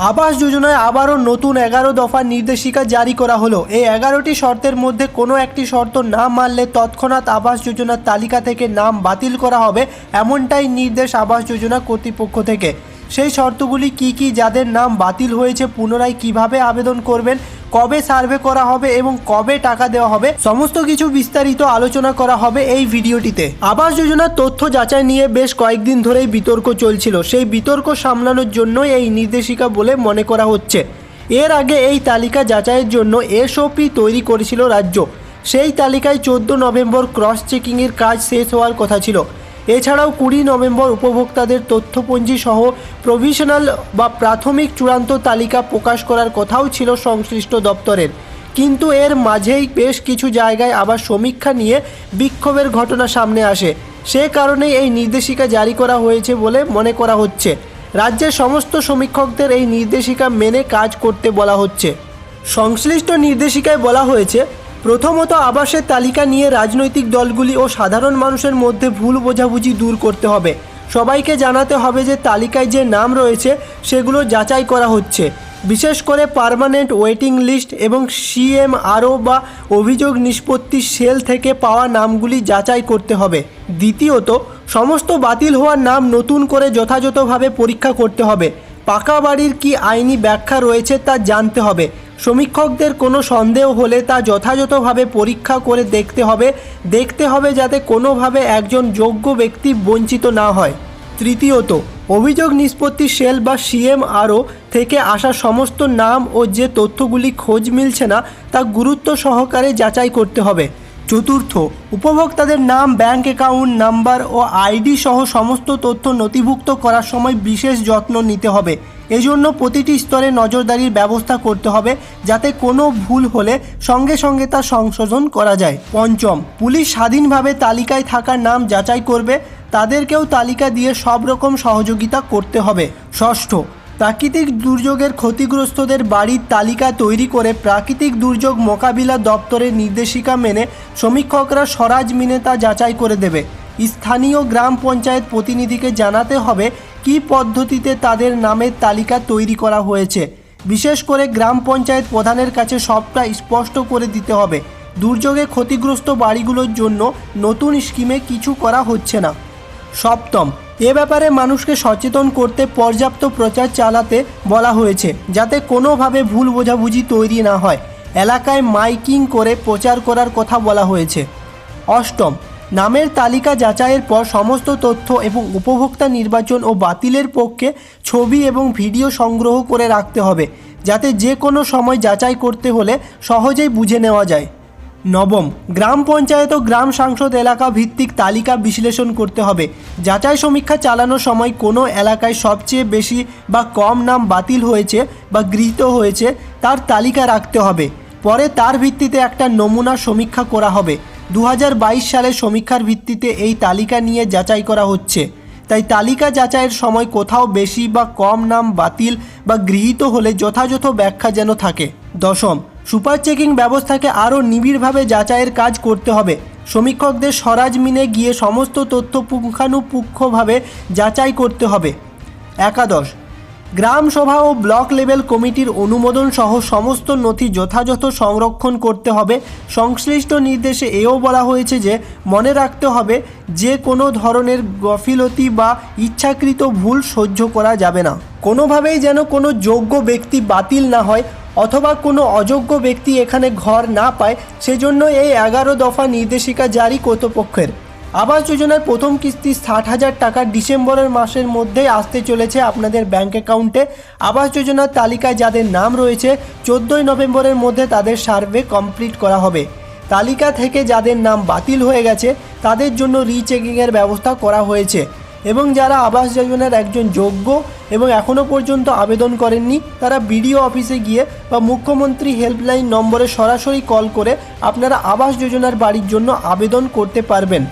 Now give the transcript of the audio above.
আবাস যোজনায় আবারও নতুন এগারো দফা নির্দেশিকা জারি করা হলো। এই এগারোটি শর্তের মধ্যে কোনো একটি শর্ত না মানলে তৎক্ষণাৎ আবাস যোজনার তালিকা থেকে নাম বাতিল করা হবে, এমনটাই নির্দেশ আবাস যোজনা কর্তৃপক্ষ থেকে। সেই শর্তগুলি কি কি যাদের নাম বাতিল হয়েছে, পুনরায় কীভাবে আবেদন করবেন, কবে সার্ভে করা হবে এবং কবে টাকা দেওয়া হবে, সমস্ত কিছু বিস্তারিত আলোচনা করা হবে এই ভিডিওটিতে। আবাস যোজনার তথ্য যাচাই নিয়ে বেশ কয়েকদিন ধরেই বিতর্ক চলছিল। সেই বিতর্ক সামলানোর জন্যই এই নির্দেশিকা বলে মনে করা হচ্ছে। এর আগে এই তালিকা যাচাইয়ের জন্য এসওপি তৈরি করেছিল রাজ্য। সেই তালিকায় চোদ্দ নভেম্বর ক্রস চেকিংয়ের কাজ শেষ হওয়ার কথা ছিল। এছাড়াও কুড়ি নভেম্বর উপভোক্তাদের তথ্যপঞ্জি সহ প্রভিশনাল বা প্রাথমিক চূড়ান্ত তালিকা প্রকাশ করার কথাও ছিল সংশ্লিষ্ট দপ্তরের। কিন্তু এর মাঝেই বেশ কিছু জায়গায় আবার সমীক্ষা নিয়ে বিক্ষোভের ঘটনা সামনে আসে। সে কারণেই এই নির্দেশিকা জারি করা হয়েছে বলে মনে করা হচ্ছে। রাজ্যের সমস্ত সমীক্ষকদের এই নির্দেশিকা মেনে কাজ করতে বলা হচ্ছে। সংশ্লিষ্ট নির্দেশিকায় বলা হয়েছে প্রথমত আবাসের তালিকা নিয়ে রাজনৈতিক দলগুলি ও সাধারণ মানুষের মধ্যে ভুল বোঝাবুঝি দূর করতে হবে। সবাইকে জানাতে হবে যে তালিকায় যে নাম রয়েছে, সেগুলো যাচাই করা হচ্ছে। বিশেষ করে পার্মানেন্ট ওয়েটিং লিস্ট এবং সিএমআরও বা অভিযোগ নিষ্পত্তি সেল থেকে পাওয়া নামগুলি যাচাই করতে হবে। দ্বিতীয়ত, সমস্ত বাতিল হওয়ার নাম নতুন করে যথাযথভাবে পরীক্ষা করতে হবে। পাকা বাড়ির কি আইনি ব্যাখ্যা রয়েছে তা জানতে হবে। সমীক্ষকদের কোনো সন্দেহ হলে তা যথাযথভাবে পরীক্ষা করে দেখতে হবে দেখতে হবে যাতে কোনোভাবে একজন যোগ্য ব্যক্তি বঞ্চিত না হয়। তৃতীয়ত, অভিযোগ নিষ্পত্তি সেল বা সিএমআরও থেকে আসা সমস্ত নাম ও যে তথ্যগুলি খোঁজ মিলছে না, তা গুরুত্ব সহকারে যাচাই করতে হবে। চতুর্থ, উপভোক্তাদের নাম, ব্যাংক অ্যাকাউন্ট নাম্বার ও আইডি সহ সমস্ত তথ্য নথিভুক্ত করার সময় বিশেষ যত্ন নিতে হবে। এজন্য প্রতিটি স্তরে নজরদারির ব্যবস্থা করতে হবে যাতে কোনো ভুল হলে সঙ্গে সঙ্গে তা সংশোধন করা যায়। পঞ্চম, পুলিশ স্বাধীনভাবে তালিকায় থাকা নাম যাচাই করবে। তাদেরকেও তালিকা দিয়ে সব রকম সহযোগিতা করতে হবে। ষষ্ঠ প্রাকৃতিক দুর্যোগের ক্ষতিগ্রস্তদের বাড়ির তালিকা তৈরি করে প্রাকৃতিক দুর্যোগ মোকাবিলা দপ্তরের নির্দেশিকা মেনে সমীক্ষকরা স্বরাজ মিনে তা যাচাই করে দেবে। স্থানীয় গ্রাম পঞ্চায়েত প্রতিনিধিকে জানাতে হবে কী পদ্ধতিতে তাদের নামের তালিকা তৈরি করা হয়েছে। বিশেষ করে গ্রাম পঞ্চায়েত প্রধানের কাছে সবটা স্পষ্ট করে দিতে হবে। দুর্যোগে ক্ষতিগ্রস্ত বাড়িগুলোর জন্য নতুন স্কিমে কিছু করা হচ্ছে না। সপ্তম। এ ব্যাপারে মানুষকে সচেতন করতে পর্যাপ্ত প্রচার চালাতে বলা হয়েছে, যাতে কোনোভাবে ভুল বোঝাবুঝি তৈরি না হয়। এলাকায় মাইকিং করে প্রচার করার কথা বলা হয়েছে। অষ্টম। নামের তালিকা যাচাইয়ের পর সমস্ত তথ্য এবং উপভোক্তা নির্বাচন ও বাতিলের পক্ষে ছবি এবং ভিডিও সংগ্রহ করে রাখতে হবে, যাতে যে কোনো সময় যাচাই করতে হলে সহজেই বুঝে নেওয়া যায়। নবম। গ্রাম পঞ্চায়েত ও গ্রাম সাংসদ এলাকা ভিত্তিক তালিকা বিশ্লেষণ করতে হবে। যাচাই সমীক্ষা চালানোর সময় কোনো এলাকায় সবচেয়ে বেশি বা কম নাম বাতিল হয়েছে বা গৃহীত হয়েছে, তার তালিকা রাখতে হবে। পরে তার ভিত্তিতে একটা নমুনা সমীক্ষা করা হবে। দু সালের সমীক্ষার ভিত্তিতে এই তালিকা নিয়ে যাচাই করা হচ্ছে। তাই তালিকা যাচাইয়ের সময় কোথাও বেশি বা কম নাম বাতিল বা গৃহীত হলে যথাযথ ব্যাখ্যা যেন থাকে। দশম। সুপার চেকিং ব্যবস্থাকে আরও নিবিড়ভাবে যাচাইয়ের কাজ করতে হবে। সমীক্ষকদের স্বরাজ মিনে গিয়ে সমস্ত তথ্য পুঙ্খানুপুঙ্খভাবে যাচাই করতে হবে। একাদশ, গ্রাম সভা ও ব্লক লেভেল কমিটির অনুমোদন সহ সমস্ত নথি যথাযথ সংরক্ষণ করতে হবে। সংশ্লিষ্ট নির্দেশে এও বলা হয়েছে যে, মনে রাখতে হবে যে কোনো ধরনের গফিলতি বা ইচ্ছাকৃত ভুল সহ্য করা যাবে না। কোনোভাবেই যেন কোনো যোগ্য ব্যক্তি বাতিল না হয় অথবা কোনো অযোগ্য ব্যক্তি এখানে ঘর না পায়, সেজন্য এই এগারো দফা নির্দেশিকা জারি কর্তৃপক্ষের। আবাস যোজনার প্রথম কিস্তি ষাট হাজার টাকা ডিসেম্বরের মাসের মধ্যেই আসতে চলেছে আপনাদের ব্যাংক অ্যাকাউন্টে। আবাস যোজনার তালিকায় যাদের নাম রয়েছে, চোদ্দোই নভেম্বরের মধ্যে তাদের সার্ভে কমপ্লিট করা হবে। তালিকা থেকে যাদের নাম বাতিল হয়ে গেছে, তাদের জন্য রিচেকিংয়ের ব্যবস্থা করা হয়েছে। এবং যারা আবাস যোজনার একজন যোগ্য এবং এখনও পর্যন্ত আবেদন করেননি, তারা বিডিও অফিসে গিয়ে বা মুখ্যমন্ত্রী হেল্পলাইন নম্বরে সরাসরি কল করে আপনারা আবাস যোজনার বাড়ির জন্য আবেদন করতে পারবেন।